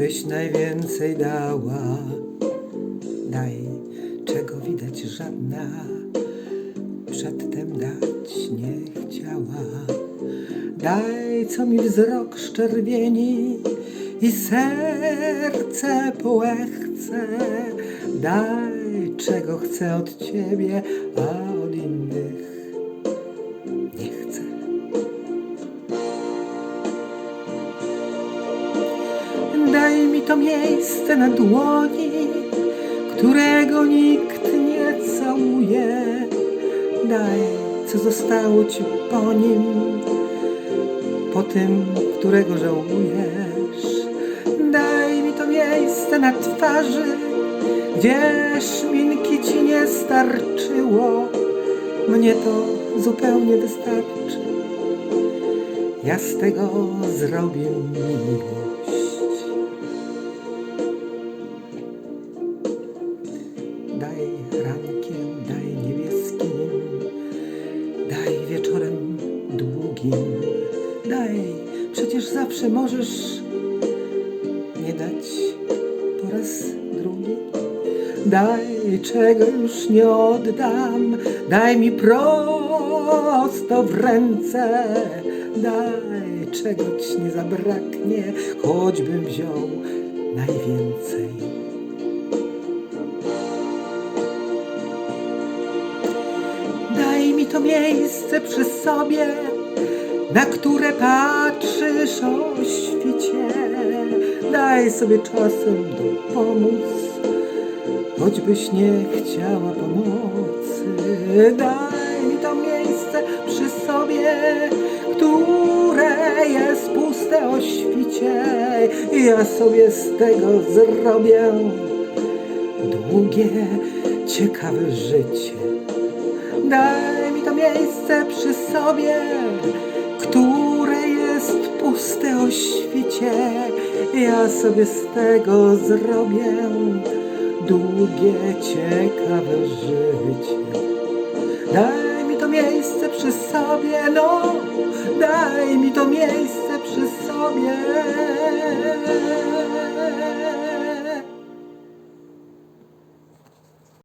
byś najwięcej dała. Daj, czego widać żadna przedtem dać nie chciała. Daj, co mi wzrok szczerwieni i serce połechce. Daj, czego chcę od ciebie, a od innych Daj mi to miejsce na dłoni, którego nikt nie całuje. Daj, co zostało ci po nim, po tym, którego żałujesz. Daj mi to miejsce na twarzy, gdzie szminki ci nie starczyło. Mnie to zupełnie wystarczy. Ja z tego zrobię miłość. Rankiem, daj niebieskim, daj wieczorem długim, daj, przecież zawsze możesz nie dać po raz drugi. Daj, czego już nie oddam, daj mi prosto w ręce. Daj, czego ci nie zabraknie, choćbym wziął najwięcej. To miejsce przy sobie, na które patrzysz o świcie. Daj sobie czasem dopomóc, choćbyś nie chciała pomocy. Daj mi to miejsce przy sobie, które jest puste o świcie. Ja sobie z tego zrobię długie, ciekawe życie. Daj mi to miejsce przy sobie, które jest puste o świcie. Ja sobie z tego zrobię długie, ciekawe życie. Daj mi to miejsce przy sobie, no, daj mi to miejsce przy sobie.